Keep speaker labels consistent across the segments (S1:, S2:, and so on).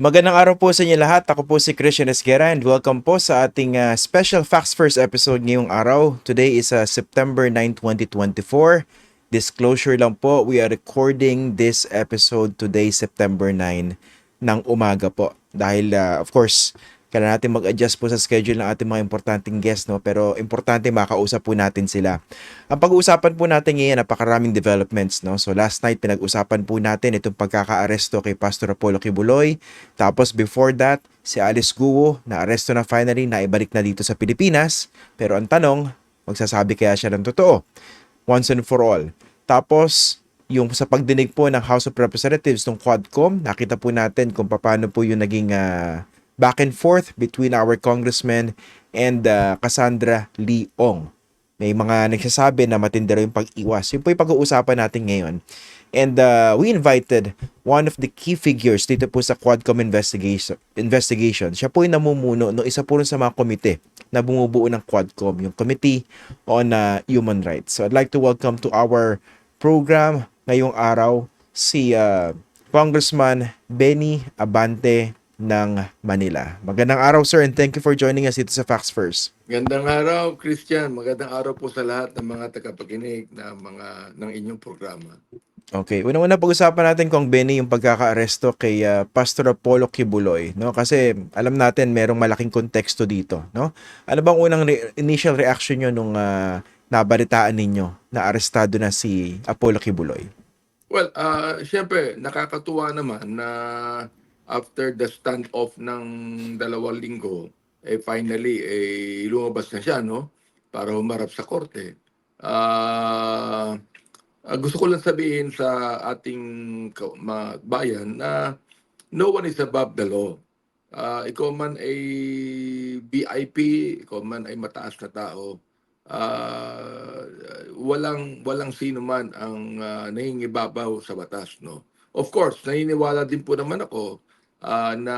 S1: Magandang araw po sa inyo lahat. Ako po si Christian Esguera and welcome po sa ating uh, special Facts First episode ngayong araw. Today is uh, September 9, 2024. Disclosure lang po, we are recording this episode today, September 9 ng umaga po. Dahil uh, of course, kailangan natin mag-adjust po sa schedule ng ating mga importanteng guests, no? pero importante makausap po natin sila. Ang pag-uusapan po natin ngayon, napakaraming developments. No? So last night, pinag-usapan po natin itong pagkaka-aresto kay Pastor Apollo Kibuloy. Tapos before that, si Alice Guo, na-aresto na finally, na ibalik na dito sa Pilipinas. Pero ang tanong, magsasabi kaya siya ng totoo? Once and for all. Tapos, yung sa pagdinig po ng House of Representatives ng Quadcom, nakita po natin kung paano po yung naging uh, back and forth between our congressman and uh, Cassandra Lee Ong. May mga nagsasabi na matindi raw yung pag-iwas. Yun po yung pag-uusapan natin ngayon. And uh, we invited one of the key figures dito po sa Quadcom investigation. investigation. Siya po yung namumuno no isa po sa mga komite na bumubuo ng Quadcom, yung Committee on uh, Human Rights. So I'd like to welcome to our program ngayong araw si uh, Congressman Benny Abante ng Manila. Magandang araw sir and thank you for joining us dito sa Facts First.
S2: Magandang araw, Christian. Magandang araw po sa lahat ng mga tagapakinig na mga ng inyong programa.
S1: Okay, unang-una pag-usapan natin kung Benny yung pagkakaaresto kay uh, Pastor Apollo Kibuloy, no? Kasi alam natin merong malaking konteksto dito, no? Ano bang unang re- initial reaction niyo nung uh, nabalitaan ninyo na arestado na si Apollo Kibuloy?
S2: Well, uh, syempre, nakakatuwa naman na after the standoff ng dalawang linggo, eh finally, eh lumabas na siya, no? Para humarap sa korte. Uh, gusto ko lang sabihin sa ating bayan na no one is above the law. Uh, ikaw man ay VIP, ikaw man ay mataas na tao, uh, walang walang sino man ang uh, nangingibabaw sa batas no of course naniniwala din po naman ako uh, na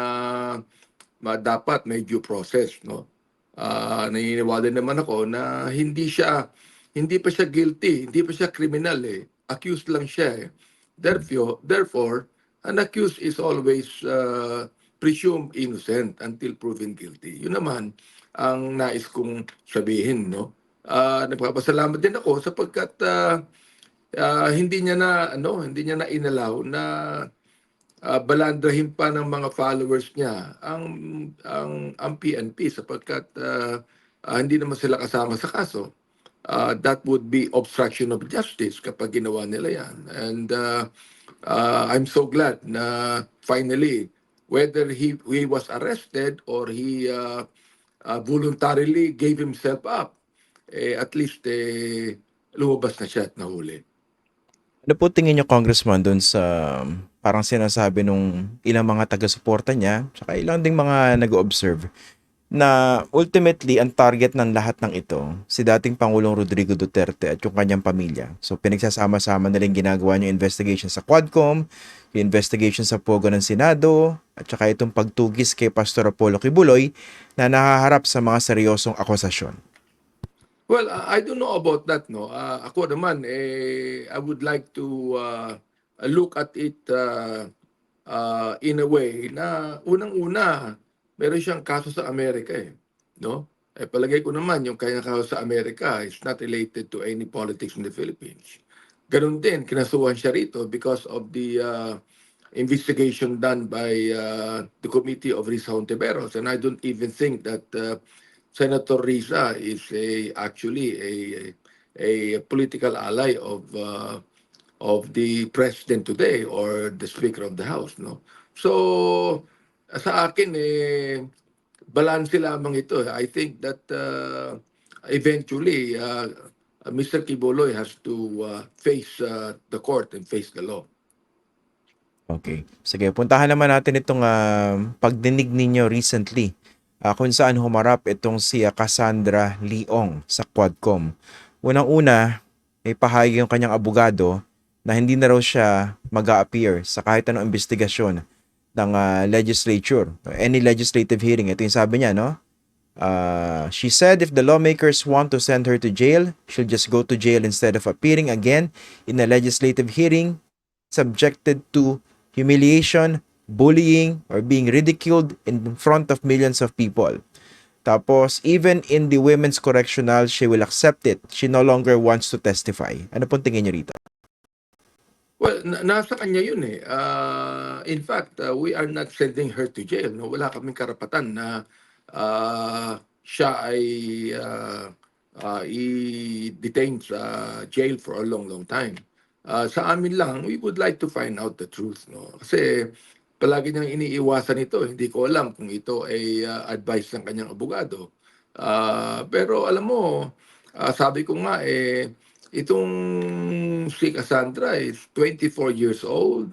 S2: dapat may due process no? Uh, naniniwala naman ako na hindi siya hindi pa siya guilty hindi pa siya criminal eh. Accused lang siya eh. Therefore therefore an accused is always uh, presumed innocent until proven guilty. Yun naman ang nais kong sabihin no? Uh, nagpapasalamat din ako sapagkat uh, uh, hindi niya na ano hindi niya na inalaw na uh, balandrahin pa ng mga followers niya ang ang ang PNP sapagkat uh, uh, hindi naman sila kasama sa kaso uh, that would be obstruction of justice kapag ginawa nila yan and uh, uh, I'm so glad na finally whether he he was arrested or he uh, uh, voluntarily gave himself up eh, at least eh, lumabas na siya at nahuli.
S1: Ano po tingin niyo, Congressman, doon sa parang sinasabi nung ilang mga taga-suporta niya, saka ilang ding mga nag-observe, na ultimately, ang target ng lahat ng ito, si dating Pangulong Rodrigo Duterte at yung kanyang pamilya. So, pinagsasama-sama nila yung ginagawa niyo investigation sa Quadcom, yung investigation sa Pogo ng Senado, at saka itong pagtugis kay Pastor Apollo Kibuloy na nahaharap sa mga seryosong akusasyon.
S2: Well, I don't know about that, no. Uh, ako naman, eh, I would like to uh, look at it uh, uh, in a way na unang-una, meron siyang kaso sa Amerika, eh, no? Eh, palagay ko naman, yung kanyang kaso sa Amerika is not related to any politics in the Philippines. Ganun din, kinasuhan siya rito because of the uh, investigation done by uh, the Committee of Risa Hontiveros. And I don't even think that uh, Senator Risa is a actually a a, a political ally of uh, of the president today or the speaker of the house no so sa akin eh balance lamang ito i think that uh, eventually uh, Mr. Kiboloy has to uh, face uh, the court and face the law
S1: Okay. Sige, puntahan naman natin itong uh, pagdinig ninyo recently uh, kung saan humarap itong si uh, Cassandra Leong sa Quadcom. Unang-una, may pahayag yung kanyang abogado na hindi na raw siya mag appear sa kahit anong investigasyon ng uh, legislature, any legislative hearing. Ito yung sabi niya, no? Uh, she said if the lawmakers want to send her to jail, she'll just go to jail instead of appearing again in a legislative hearing subjected to humiliation, bullying, or being ridiculed in front of millions of people. Tapos, even in the women's correctional, she will accept it. She no longer wants to testify. Ano pong tingin niyo rito?
S2: Well, na- nasa kanya yun eh. Ah, in fact, ah, we are not sending her to jail. No? Wala kaming karapatan na ah, siya ay ah, ah, i-detain sa jail for a long, long time. Ah, sa amin lang, we would like to find out the truth. No? Kasi palagi niyang iniiwasan ito. Hindi ko alam kung ito ay ah, advice ng kanyang abogado. Ah, pero alam mo, ah, sabi ko nga eh, itong si Cassandra is 24 years old.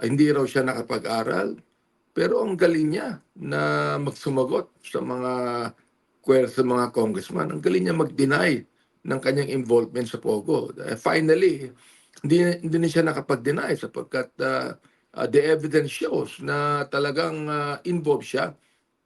S2: Ah, Hindi raw siya nakapag-aral. Pero ang galing niya na magsumagot sa mga kwer sa mga congressman. Ang galing niya mag-deny ng kanyang involvement sa Pogo. Eh, Finally, hindi, hindi na siya nakapag-deny sapagkat ah, ah, the evidence shows na talagang ah, involved siya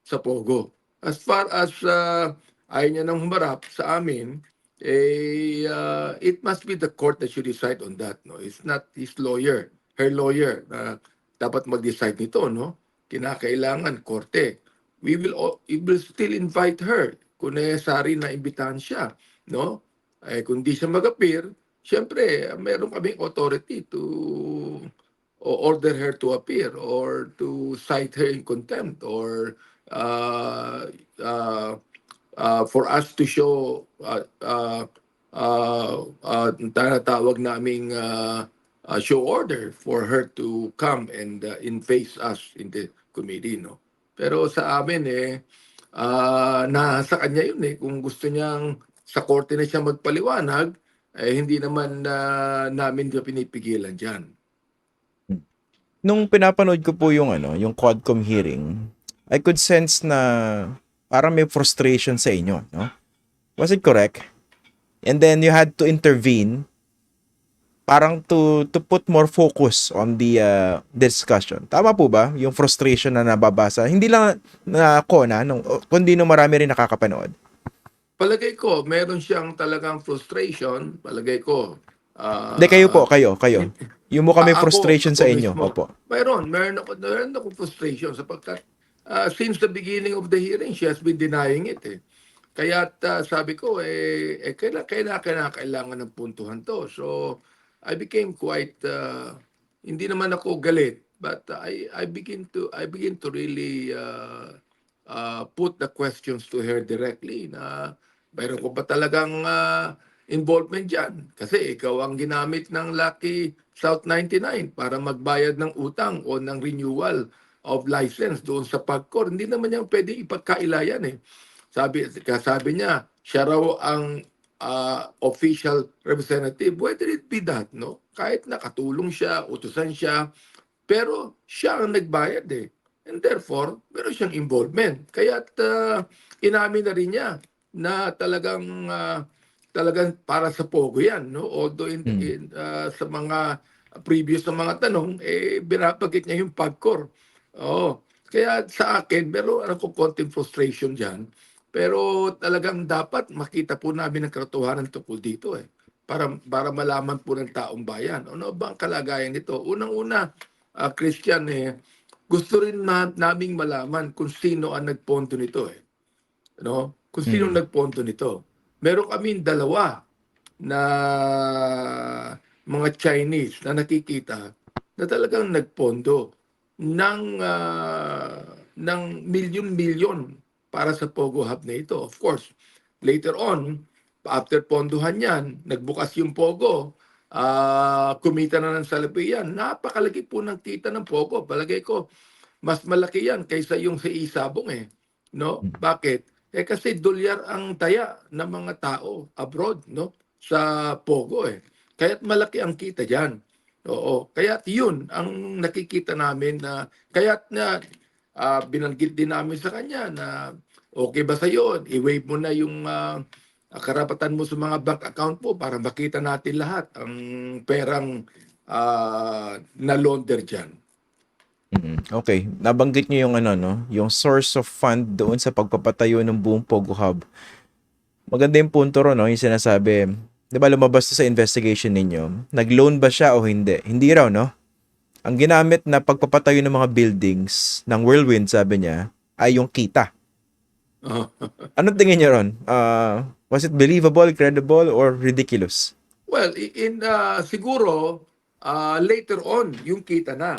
S2: sa Pogo. As far as uh, ayaw niya nang humarap sa amin, eh, uh, it must be the court that should decide on that. No? It's not his lawyer, her lawyer na dapat mag-decide nito. No? Kinakailangan korte. We will, o- we will still invite her kung necessary na imbitahan siya. No? Eh, kung di siya mag-appear, siyempre, meron kaming authority to o- order her to appear or to cite her in contempt or uh, uh, uh, for us to show uh, uh, uh, uh, tinatawag naming uh, uh, show order for her to come and uh, in face us in the committee no? Pero sa amin eh uh, nasa kanya yun eh. Kung gusto niyang sa korte na siya magpaliwanag eh hindi naman uh, namin siya pinipigilan diyan
S1: Nung pinapanood ko po yung ano, yung Quadcom hearing, I could sense na parang may frustration sa inyo, no? Was it correct? And then you had to intervene parang to to put more focus on the uh, discussion. Tama po ba? Yung frustration na nababasa. Hindi lang na ako na, nung, kundi nung marami rin nakakapanood.
S2: palagay ko meron siyang talagang frustration palagay ko
S1: Hindi, kayo po, kayo, kayo. Yung mukha may
S2: Ah, ako-
S1: frustration
S2: ako
S1: sa inyo.
S2: mismo.
S1: Opo.
S2: Mayroon, meron ako, meron ako frustration sapagkat ah, since the beginning of the hearing, she has been denying it eh. Kaya sabi ko, eh, eh kailangan, kailangan, kailangan, kailangan ng puntuhan to. So, I became quite, ah, hindi naman ako galit, but I, I begin to, I begin to really uh, uh, put the questions to her directly na mayroon ko ba talagang ah, involvement dyan? Kasi ikaw ang ginamit ng Lucky South 99 para magbayad ng utang o ng renewal of license doon sa PAGCOR. Hindi naman yan pwede ipagkailayan eh. Sabi, sabi niya, siya raw ang ah, official representative. Whether it be that, no? Kahit nakatulong siya, utusan siya, pero siya ang nagbayad eh. And therefore, meron siyang involvement. Kaya uh, inamin na rin niya na talagang ah, talagang para sa Pogo yan. No? Although in,
S1: Hmm.
S2: in, ah, sa mga previous na mga tanong, eh, binabagit niya yung PAGCOR. Oo. Kaya sa akin, meron ako konting frustration dyan. Pero talagang dapat makita po namin ang katotohanan tungkol dito eh. Para, para malaman po ng taong bayan. Ano ba ang kalagayan nito? Unang-una, ah, Christian, eh, gusto rin na, naming malaman kung sino ang nagponto nito eh. No? Kung sino
S1: Hmm.
S2: nagponto nito. Meron kami dalawa na mga Chinese na nakikita na talagang nagpondo ng ah, ng milyon-milyon para sa Pogo Hub na ito. Of course, later on, after ponduhan yan, nagbukas yung Pogo, ah kumita na ng salapi yan. Napakalaki po ng kita ng Pogo. Palagay ko, mas malaki yan kaysa yung sa Isabong eh. No? Bakit? Eh kasi dolyar ang taya ng mga tao abroad, no? Sa Pogo eh. Kaya't malaki ang kita diyan. Oo. Kaya't yun ang nakikita namin na kaya't na ah, binanggit din namin sa kanya na okay ba sa iyo? I-waive mo na yung ah, karapatan mo sa mga bank account mo para makita natin lahat ang perang ah, na launder diyan.
S1: Mm, Okay, nabanggit niyo yung ano no, yung source of fund doon sa pagpapatayo ng buong Pogo Hub. Maganda yung punto ro no, yung sinasabi, 'di ba lumabas sa investigation ninyo, nag-loan ba siya o hindi? Hindi raw no. ang ginamit na pagpapatayo ng mga buildings ng Whirlwind, sabi niya, ay yung kita. Anong tingin niyo ron? Uh, was it believable, credible, or ridiculous?
S2: Well, in uh, siguro uh, later on yung kita na.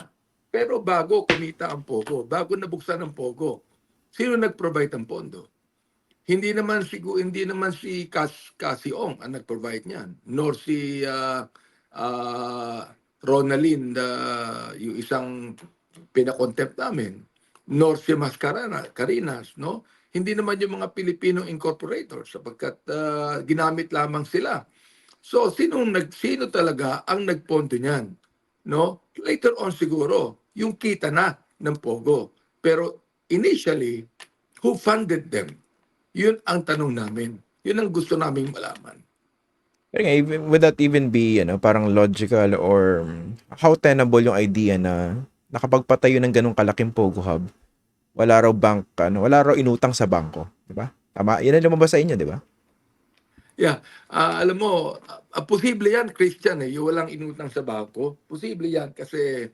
S2: Pero bago kumita ang Pogo, bago nabuksan ang Pogo, sino nag-provide ng pondo? Hindi naman si hindi naman si Cas Casiong ang nag-provide niyan, nor si uh, uh, Ronaldin, uh, yung isang pinakontempt namin, nor si Mascarana, Carinas, no? Hindi naman yung mga Filipino incorporators sapagkat uh, ginamit lamang sila. So, sino nag sino talaga ang nagpondo niyan? No? Later on siguro, yung kita na ng Pogo. Pero initially, who funded them? Yun ang tanong namin. Yun ang gusto naming malaman.
S1: Pero nga, even, would that even be, ano, parang logical or how tenable yung idea na nakapagpatayo ng ganong kalaking Pogo Hub, wala raw bank, ano, wala raw inutang sa bangko, di ba? Tama, yan ang lumabas sa inyo, di ba?
S2: Yeah, ah, alam mo, ah, posible yan, Christian, eh, yung walang inutang sa bangko. Posible yan kasi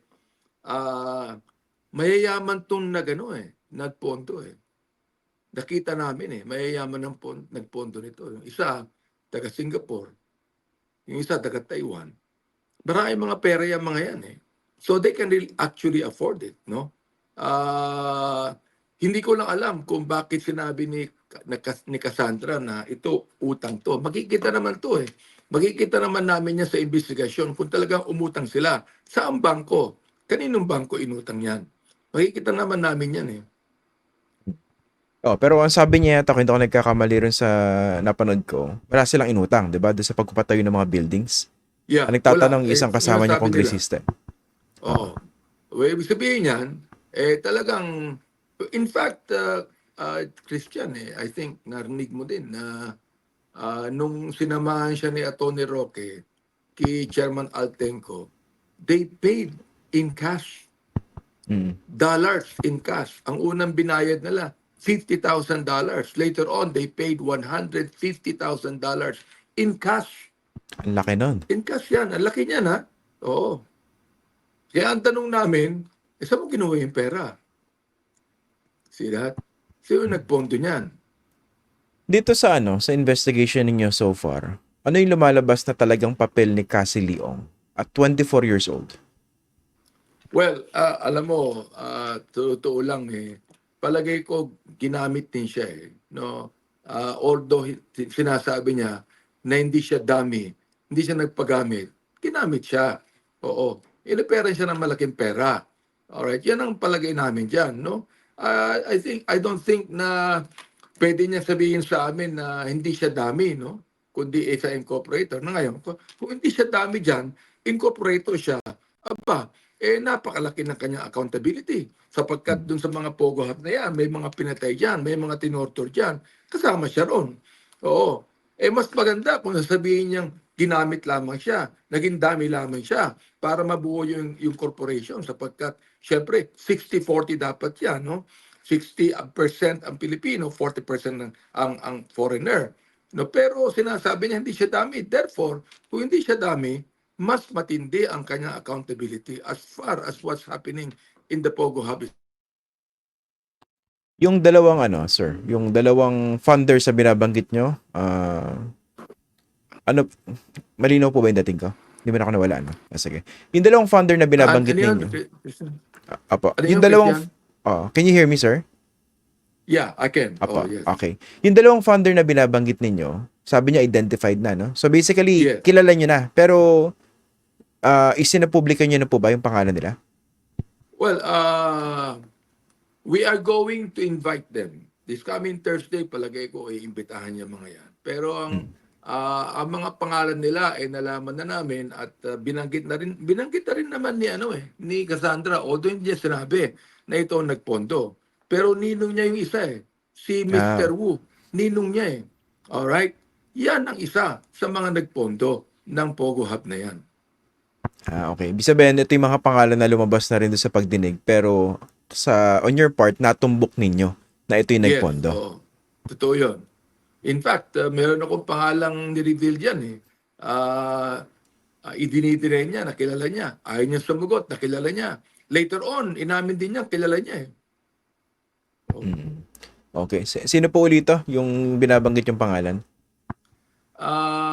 S2: ah, mayayaman tong nag, ano, eh, nagpondo eh. Nakita namin eh, mayayaman ng pon, nagpondo nito. Yung isa, taga Singapore. Yung isa, taga Taiwan. Maraming mga pera yung mga yan eh. So they can really actually afford it, no? Ah, hindi ko lang alam kung bakit sinabi ni ni Cassandra na ito utang to. Makikita naman to eh. Makikita naman namin yan sa investigasyon kung talagang umutang sila. Saan bangko? Kaninong bangko inutang yan? Makikita naman namin yan eh.
S1: Oh, pero ang sabi niya yata, hindi ako nagkakamali rin sa napanood ko, wala silang inutang, di ba? Doon sa pagpapatayo ng mga buildings.
S2: Yeah,
S1: Ang nagtatanong
S2: wala.
S1: isang
S2: Eh,
S1: kasama niya
S2: sinasabi nila.
S1: kongresista.
S2: Oo. Well, ibig sabihin yan, eh talagang, in fact, uh, uh, Christian, eh, I think narinig mo din na uh, nung sinamahan siya ni Atty. Roque kay Chairman Altenco, they paid in cash,
S1: Mm.
S2: dollars in cash. Ang unang binayad nila, $50,000. Later on, they paid $150,000 in cash.
S1: Ang laki nun.
S2: In cash yan. Ang laki niyan, ha? Oo. Kaya ang tanong namin, eh, saan mo kinuha yung pera? See that? Sino yung nagpondo niyan?
S1: Dito sa ano, sa investigation ninyo so far, ano yung lumalabas na talagang papel ni Cassie Leong at 24 years old?
S2: Well, ah, alam mo, uh, totoo lang eh. Palagay ko, ginamit din siya eh. No? Ah, although sinasabi niya na hindi siya dummy, hindi siya nagpagamit, ginamit siya. Oo. Iniperan siya ng malaking pera. Alright, yan ang palagay namin dyan, no? Ah, I think, I don't think na pwede niya sabihin sa amin na hindi siya dami, no? Kundi isa incorporator. Na ngayon, kung hindi siya dami dyan, incorporator siya, aba, eh napakalaki ng kanyang accountability. Sapagkat dun sa mga Pogo Hub na yan, may mga pinatay dyan, may mga tinortor dyan, kasama siya ron. Oo. Eh mas maganda kung sasabihin niyang ginamit lamang siya, naging dami lamang siya para mabuo yung, yung corporation sapagkat syempre 60-40 dapat yan, no? 60% ang Pilipino, 40% ang, ang, ang foreigner. No, pero sinasabi niya hindi siya dami. Therefore, kung hindi siya dami, mas matindi ang kanyang accountability as far as what's happening in the Pogo Hub.
S1: Yung dalawang ano, sir, yung dalawang funder sa binabanggit nyo, ah, ano, malinaw po ba yung dating ko? Hindi mo na ako nawala, ano? Ah, sige. Yung dalawang funder na binabanggit
S2: yun,
S1: ninyo. Ah, Apo.
S2: Ano
S1: yung
S2: yun,
S1: dalawang, oh, can you hear me, sir?
S2: Yeah, I can.
S1: Apo,
S2: Oh, yes.
S1: okay. Yung dalawang founder na binabanggit ninyo, sabi niya identified na, no? So basically,
S2: Yes.
S1: kilala niyo na. Pero, uh, isinapublika niyo na po ba yung pangalan nila?
S2: Well, uh, we are going to invite them. This coming Thursday, palagay ko, iimbitahan niya mga yan. Pero ang ah, ang mga pangalan nila ay nalaman na namin at ah, binanggit na rin binanggit na rin naman ni ano eh ni Cassandra although hindi niya sinabi na ito ang nagpondo. Pero ninong niya yung isa eh. Si Mr. Wu, ninong niya eh. All right? Yan ang isa sa mga nagpondo ng Pogo Hub na yan.
S1: Ah, okay. Ibig sabihin, ito yung mga pangalan na lumabas na rin doon sa pagdinig. Pero, sa on your part, natumbok ninyo na ito yung nagpondo.
S2: Yes, oo. Totoo yun. In fact, uh, meron akong pangalang ni-reveal dyan eh. Ah, uh, idinidire niya, nakilala niya. Ayaw niya sumugot, nakilala niya. Later on, inamin din niya, kilala niya eh.
S1: Mm. Okay. S- Sino po ulito yung binabanggit yung pangalan?
S2: Ah,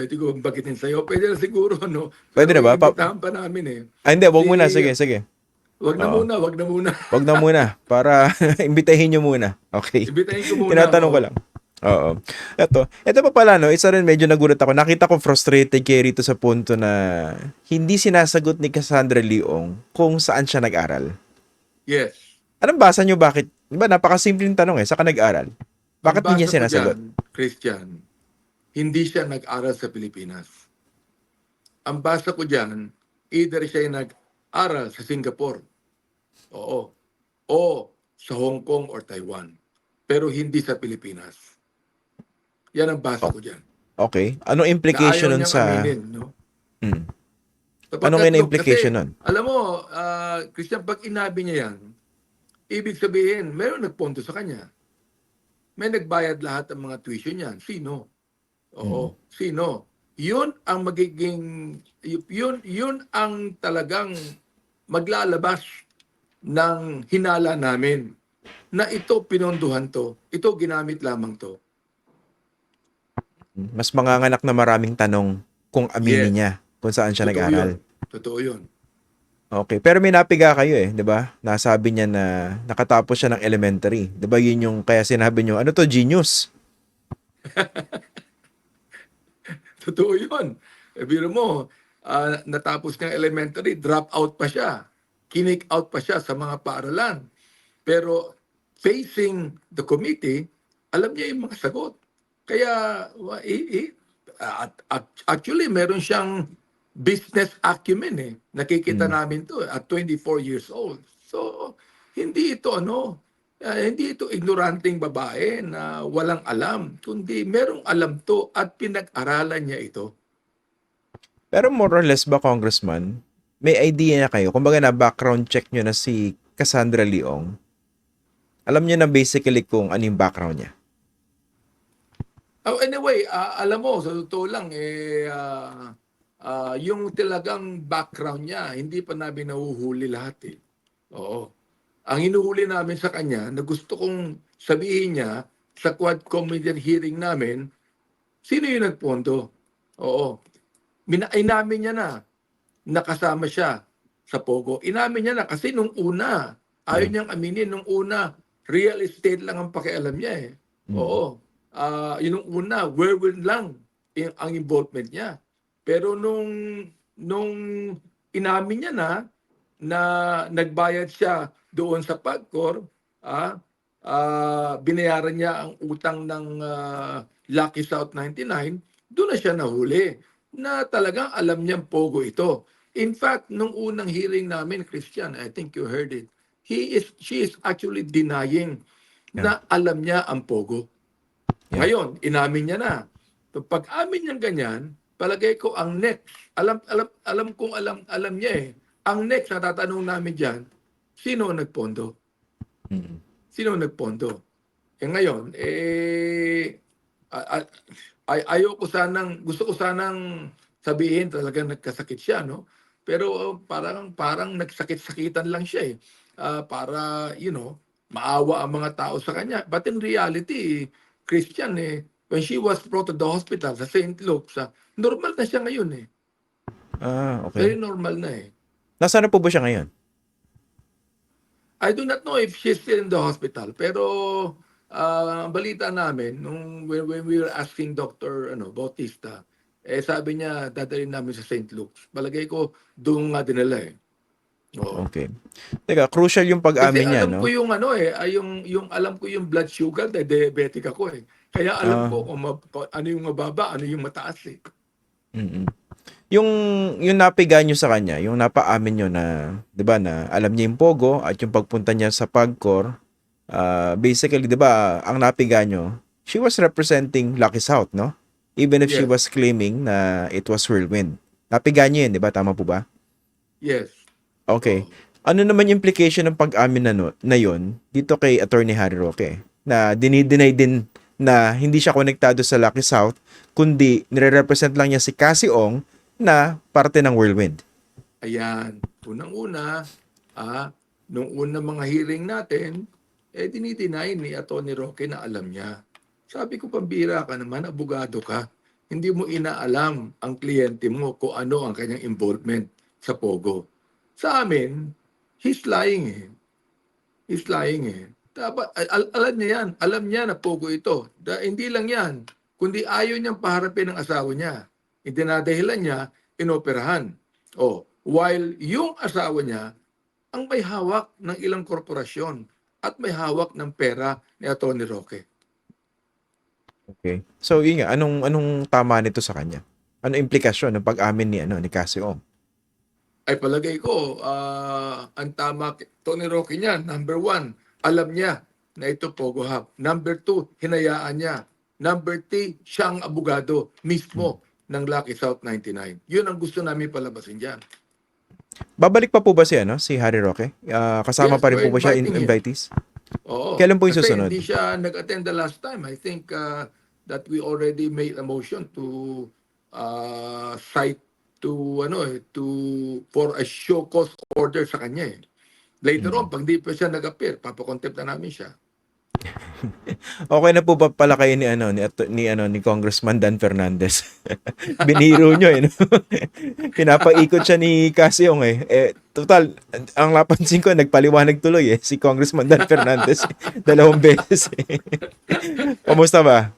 S2: pwede ko bagitin sa'yo. Pwede na siguro, no?
S1: Pwede na ba? Pa-
S2: Imbitahan pa namin eh.
S1: Ah, hindi, wag muna.
S2: Si-
S1: Sige, sige.
S2: Wag na
S1: Oo.
S2: muna, wag na muna.
S1: Wag na muna para imbitahin nyo muna. Okay.
S2: Imbitahin ko muna.
S1: Tinatanong ko lang. Oo. Ito, ito pa pala no, isa rin medyo nagulat ako. Nakita ko frustrated kay rito sa punto na hindi sinasagot ni Cassandra Leong kung saan siya nag-aral.
S2: Yes.
S1: Anong basa nyo bakit? Di ba napakasimpleng tanong eh, saan ka nag-aral? Bakit
S2: Ang
S1: hindi niya
S2: basa ko
S1: sinasagot?
S2: dyan, Christian, hindi siya nag-aral sa Pilipinas. Ang basa ko dyan, either siya ay nag-aral sa Singapore. Oo. O sa Hong Kong or Taiwan. Pero hindi sa Pilipinas. Yan ang basa ko dyan.
S1: Okay.
S2: Na
S1: implication nun sa...
S2: aminin, no?
S1: Hmm. Anong nga
S2: look,
S1: implication nun?
S2: Alam mo, ah, Christian, pag inabi niya yan, ibig sabihin, meron nagponto sa kanya. May nagbayad lahat ng mga tuition niyan. Sino? Oo, sino? Yun ang magiging, yun, yun ang talagang maglalabas ng hinala namin na ito pinonduhan to, ito ginamit lamang to.
S1: Mas manganganak na maraming tanong kung aminin
S2: Yes.
S1: niya kung saan siya
S2: Totoo
S1: nag-aral.
S2: yun. Totoo yun.
S1: Okay, pero may napiga kayo eh, 'di ba? Nasabi niya na nakatapos siya ng elementary. 'Di ba? Yun yung kaya sinabi niyo, ano to genius?
S2: Totoo yun. E, biro mo, ah, natapos niya elementary, drop out pa siya. Kinik out pa siya sa mga paaralan. Pero facing the committee, alam niya yung mga sagot. Kaya, i- i- at, at- actually, meron siyang business acumen eh. Nakikita namin to eh, at 24 years old. So, hindi ito ano, ah, hindi ito ignoranteng babae na walang alam, kundi merong alam to at pinag-aralan niya ito.
S1: Pero more or less ba, Congressman, may idea na kayo, kumbaga na background check nyo na si Cassandra Leong, alam niyo na basically kung ano yung background niya.
S2: Oh, anyway, ah, alam mo, sa totoo lang, eh, ah, ah, yung talagang background niya, hindi pa namin nahuhuli lahat eh. Oo. Ang hinuhuli namin sa kanya, na gusto kong sabihin niya sa Quad Committee hearing namin, sino yung nagpondo? Oo. Mina- inamin niya na, nakasama siya sa Pogo. Inamin niya na kasi nung una, ayaw niyang aminin, nung una, real estate lang ang pakialam niya eh. Oo. Ah, yun nung una, whirlwind lang yung, ang involvement niya. Pero nung nung inamin niya na na nagbayad siya doon sa Pagcor, ah, ah, binayaran niya ang utang ng ah, Lucky South 99, doon na siya nahuli na talagang alam niyang pogo ito. In fact, nung unang hearing namin, Christian, I think you heard it, he is, she is actually denying na alam niya ang pogo.
S1: Yeah.
S2: Ngayon, inamin niya na. So, pag amin niyang ganyan, palagay ko ang next, alam alam alam kong alam alam niya eh. Ang next na tatanong namin diyan, sino ang nagpondo?
S1: Mm.
S2: Sino ang nagpondo? Eh ngayon, eh a- a- ay ayoko sanang gusto ko sanang sabihin talagang nagkasakit siya, no? Pero uh, parang parang nagsakit-sakitan lang siya eh. Ah, para, you know, maawa ang mga tao sa kanya. But in reality, Christian eh, when she was brought to the hospital sa St. Luke's, ah, normal na siya ngayon eh.
S1: Ah,
S2: Very
S1: okay.
S2: normal na eh.
S1: Nasaan na po ba siya ngayon?
S2: I do not know if she's still in the hospital, pero ah, ang balita namin, nung when, when we were asking Dr. Ano, Bautista, eh sabi niya, dadalhin namin sa St. Luke's. Balagay ko, doon nga dinala eh. Oo.
S1: Okay. Teka, crucial yung
S2: Kasi
S1: pag-amin niya,
S2: alam
S1: no?
S2: ko yung ano eh, ay yung, yung alam ko yung blood sugar, dahil diabetic ako eh. Kaya alam
S1: Ah.
S2: ko kung ma- ano yung mababa, ano yung mataas eh.
S1: mm Yung yung napiga nyo sa kanya, yung napaamin nyo na, 'di ba, na alam niya yung pogo at yung pagpunta niya sa Pagcor, ah, basically 'di ba, ang napiga nyo, she was representing Lucky South, no? Even if she
S2: Yes.
S1: was claiming na it was whirlwind. Napiga niyo yun, 'di ba? Tama po ba?
S2: Yes.
S1: Okay. Ano naman yung implication ng pag-amin na, no, na yun dito kay Attorney Harry Roque? Na dinideny din na hindi siya konektado sa Lucky South, kundi nire-represent lang niya si Cassie Ong na parte ng whirlwind.
S2: Ayan, unang-una, ah, nung unang mga hearing natin, eh dinideny ni Atty. Roque na alam niya. Sabi ko, pambira ka naman, abogado ka. Hindi mo inaalam ang kliyente mo kung ano ang kanyang involvement sa Pogo. Sa amin, he's lying eh. He's lying eh. Dapat, al- al- alam niya yan. Alam niya na Pogo ito. Da, hindi lang yan. Kundi ayaw niyang paharapin ng asawa niya. Idinadahilan niya, inoperahan. Oh, while yung asawa niya ang may hawak ng ilang korporasyon at may hawak ng pera ni Atty. Roque.
S1: Okay. So, yun nga, anong, anong tama nito sa kanya? Ano implikasyon ng pag-amin ni, ano, ni Casio?
S2: Ay palagay ko, ah, ang tama, Tony Roque niya, number one, alam niya na ito Pogo Hub. Number two, hinayaan niya. Number three, siya ang abogado mismo ng Lucky South 99. Yun ang gusto namin palabasin dyan.
S1: Babalik pa po ba si, ano, si Harry Roque? Ah, kasama
S2: Yes,
S1: pa rin po ba siya in invitees?
S2: Oo.
S1: Kailan po yung
S2: Kasi
S1: susunod?
S2: hindi siya nag-attend the last time. I think uh, that we already made a motion to uh, cite to ano eh, to for a show cause order sa kanya eh. Later
S1: Hmm.
S2: on, pag di pa siya nag-appear, papakontempt na namin siya.
S1: Okay na po ba pala kayo ni ano ni ni ano ni Congressman Dan Fernandez? Biniro nyo eh. No? Pinapaikot siya ni Casiong eh. eh. Total, ang napansin ko nagpaliwanag tuloy eh si Congressman Dan Fernandez dalawang beses. Eh. Kamusta ba?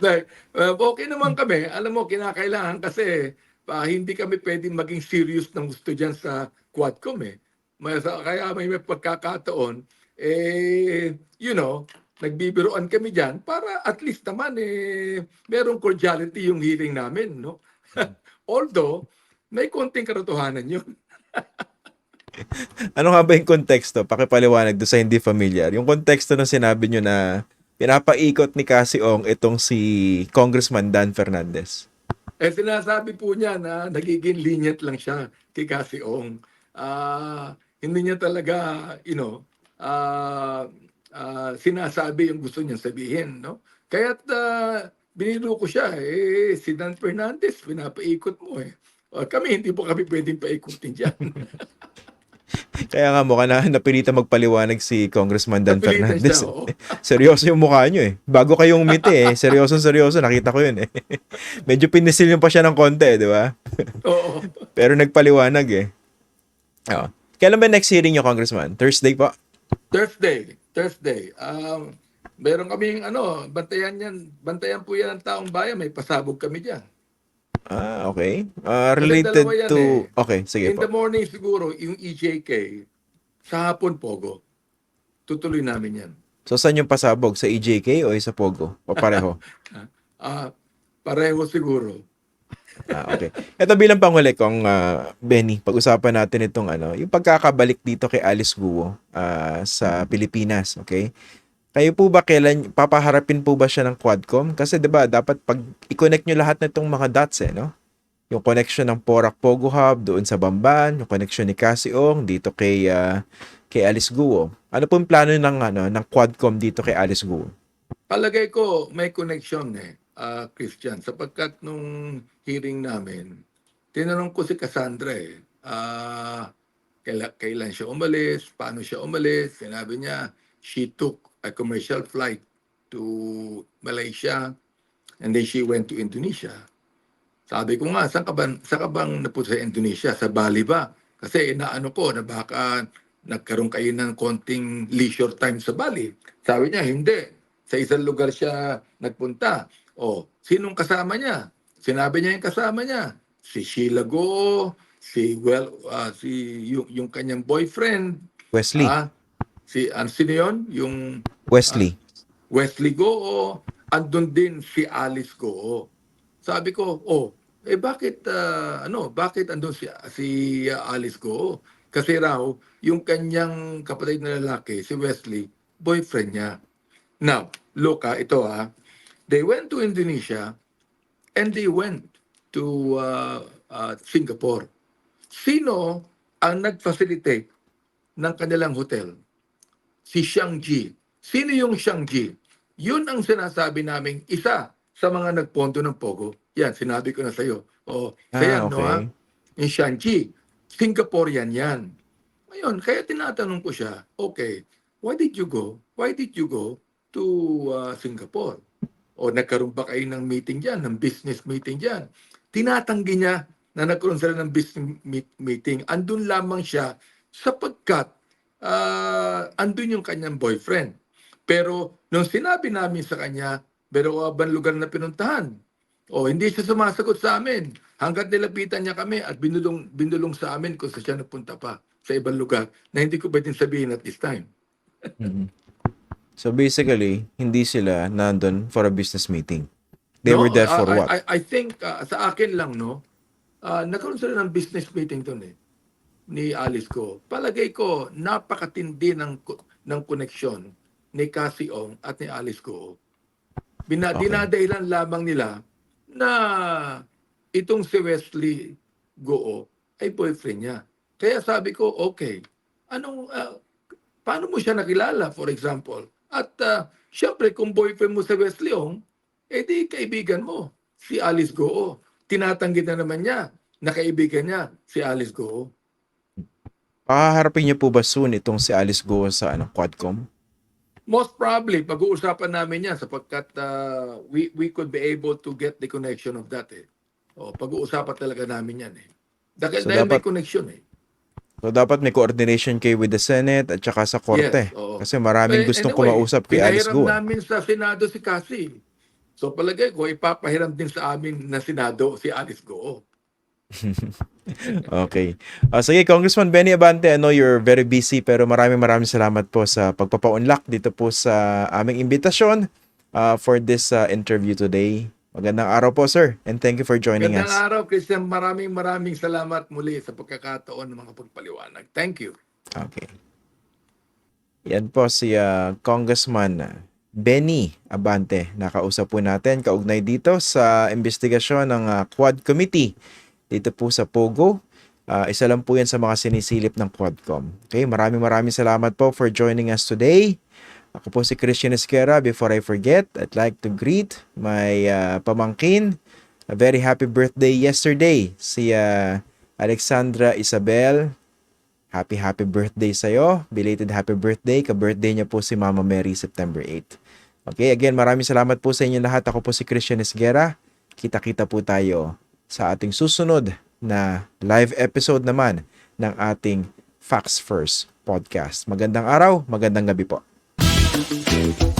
S2: Uh, okay naman kami. Alam mo, kinakailangan kasi pa hindi kami pwedeng maging serious ng gusto dyan sa Quadcom eh. May, kaya may, may pagkakataon, eh, you know, nagbibiroan kami dyan para at least naman eh, merong cordiality yung hearing namin, no? Although, may konting karatohanan yun.
S1: Ano nga ba yung konteksto? Pakipaliwanag do sa hindi familiar. Yung konteksto ng sinabi nyo na pinapaikot ni Casiong itong si Congressman Dan Fernandez.
S2: Eh sinasabi po niya na nagiging lenient lang siya kay Cassie Ong. Ah, hindi niya talaga, you know, ah, ah, sinasabi yung gusto niya sabihin, no? Kaya't uh, biniro ko siya, eh, si Dan Fernandez, pinapaikot mo eh. O, kami, hindi po kami pwedeng paikutin dyan.
S1: Kaya nga mukha na napilitan magpaliwanag si Congressman Dan
S2: Napilitan
S1: Fernandez.
S2: siya, oo.
S1: seryoso yung mukha nyo eh. Bago kayong umiti eh. Seryoso, seryoso. Nakita ko yun eh. Medyo pinisil yung pa siya ng konti, di ba?
S2: Oo.
S1: Pero nagpaliwanag eh. Oo. Kailan ba next hearing nyo, Congressman? Thursday po?
S2: Thursday, Thursday. Um, meron kaming ano, bantayan yan, bantayan po yan ng taong bayan, may pasabog kami diyan.
S1: Ah, okay.
S2: Dalawa
S1: related
S2: yan
S1: to...
S2: eh.
S1: Okay, sige
S2: In
S1: po.
S2: the morning siguro, yung EJK, sa hapon Pogo. Tutuloy namin yan.
S1: So, saan yung pasabog? Sa EJK o sa Pogo? O pareho?
S2: Ah, pareho siguro.
S1: Ah, okay. Ito bilang panghuli kong ah, Benny, pag-usapan natin itong ano, yung pagkakabalik dito kay Alice Guo ah, sa Pilipinas, okay? Kayo po ba kailan papaharapin po ba siya ng Quadcom? Kasi 'di ba dapat pag i-connect niyo lahat nitong mga dots eh, no? Yung connection ng Porac Pogo Hub doon sa Bamban, yung connection ni Casiong dito kay ah, kay Alice Guo. Ano po yung plano ng ano ng Quadcom dito kay Alice Guo?
S2: Palagay ko may connection eh, ah, Christian, sapagkat nung hearing namin, tinanong ko si Cassandra eh, ah, kaila- kailan siya umalis, paano siya umalis, sinabi niya, she took a commercial flight to Malaysia and then she went to Indonesia. Sabi ko nga, saan ka ba, saan ka bang napunta sa Indonesia? Sa Bali ba? Kasi inaano ko na baka nagkaroon kayo ng konting leisure time sa Bali. Sabi niya, hindi. Sa isang lugar siya nagpunta. O, sinong kasama niya? Sinabi niya yung kasama niya. Si Sheila Go, si well, ah, si yung, yung kanyang boyfriend,
S1: Wesley.
S2: ah, si ano sino yun? Yung
S1: Wesley.
S2: Wesley Goo, andun din si Alice Goo. Sabi ko, oh, eh bakit ah, ano, bakit andun si si ah, Alice Goo? Kasi raw yung kanyang kapatid na lalaki, si Wesley, boyfriend niya. Now, ah, ito ah. They went to Indonesia and they went to ah, ah, Singapore. Sino ang nag-facilitate ng kanilang hotel? si Xiang Ji. Sino yung Xiang Ji? Yun ang sinasabi namin isa sa mga nagponto ng Pogo. Yan, sinabi ko na sa'yo. O,
S1: Ah,
S2: kaya no ha?
S1: okay.
S2: Yung Shanxi, Singaporean yan. Ngayon, kaya tinatanong ko siya, okay, why did you go? Why did you go to uh, Singapore? O nagkaroon ba kayo ng meeting dyan, ng business meeting dyan? Tinatanggi niya na nagkaroon sila ng business meet- meeting. Andun lamang siya sapagkat uh, andun yung kanyang boyfriend. Pero nung sinabi namin sa kanya, pero uh, lugar na pinuntahan? O hindi siya sumasagot sa amin. Hanggat nilapitan niya kami at binulong, binulong sa amin kung saan siya napunta pa sa ibang lugar na hindi ko pwedeng sabihin at this time.
S1: Mhm. So basically, hindi sila nandun for a business meeting. They
S2: No,
S1: were there for
S2: I,
S1: what?
S2: I, I think uh, sa akin lang, no, uh, nagkaroon sila ng business meeting doon eh, ni Alice ko. Palagay ko, napakatindi ng, ng koneksyon ni Cassie Ong at ni Alice ko. Bina,
S1: Okay.
S2: Dinadahilan lamang nila na itong si Wesley Goo ay boyfriend niya. Kaya sabi ko, okay, anong, uh, paano mo siya nakilala, for example? At uh, syempre, kung boyfriend mo si Wesley Ong, eh di kaibigan mo, si Alice Goo. Tinatanggi na naman niya na kaibigan niya, si Alice Goo.
S1: Pakaharapin niyo po ba soon itong si Alice Go sa ano, Quadcom?
S2: Most probably, pag-uusapan namin yan sapagkat uh, we, we could be able to get the connection of that eh. O, pag-uusapan talaga namin yan eh. Dahil,
S1: So,
S2: dahil may
S1: dapat-
S2: connection eh.
S1: So dapat may coordination kayo with the Senate at saka sa korte.
S2: Yes, oo.
S1: Kasi maraming
S2: Eh,
S1: gustong
S2: anyway,
S1: kumausap kay Alice
S2: pinahiram
S1: Go. ah.
S2: namin sa Senado si Cassie. So palagay ko, ipapahiram din sa amin na Senado si Alice Goo.
S1: Okay. Ah, sige, Congressman Benny Abante, I know you're very busy pero maraming maraming salamat po sa pagpapaunlak dito po sa aming imbitasyon ah, for this ah, interview today. Magandang araw po, sir. And thank you for joining
S2: Gandang
S1: us.
S2: araw, Christian. Maraming maraming salamat muli sa pagkakataon ng mga pagpaliwanag. Thank you.
S1: Okay. Yan po si ah, Congressman Benny Abante. Nakausap po natin kaugnay dito sa investigasyon ng ah, Quad Committee dito po sa Pogo. Ah, isa lang po yan sa mga sinisilip ng Quadcom. Okay, maraming maraming salamat po for joining us today. Ako po si Christian Esquera. Before I forget, I'd like to greet my ah, pamangkin. A very happy birthday yesterday. Si ah, Alexandra Isabel Happy happy birthday sa'yo. Belated happy birthday. Ka-birthday niya po si Mama Mary September 8. Okay, again, maraming salamat po sa inyo lahat. Ako po si Christian Esguera. Kita-kita po tayo sa ating susunod na live episode naman ng ating Facts First podcast. Magandang araw, magandang gabi po. Thank you.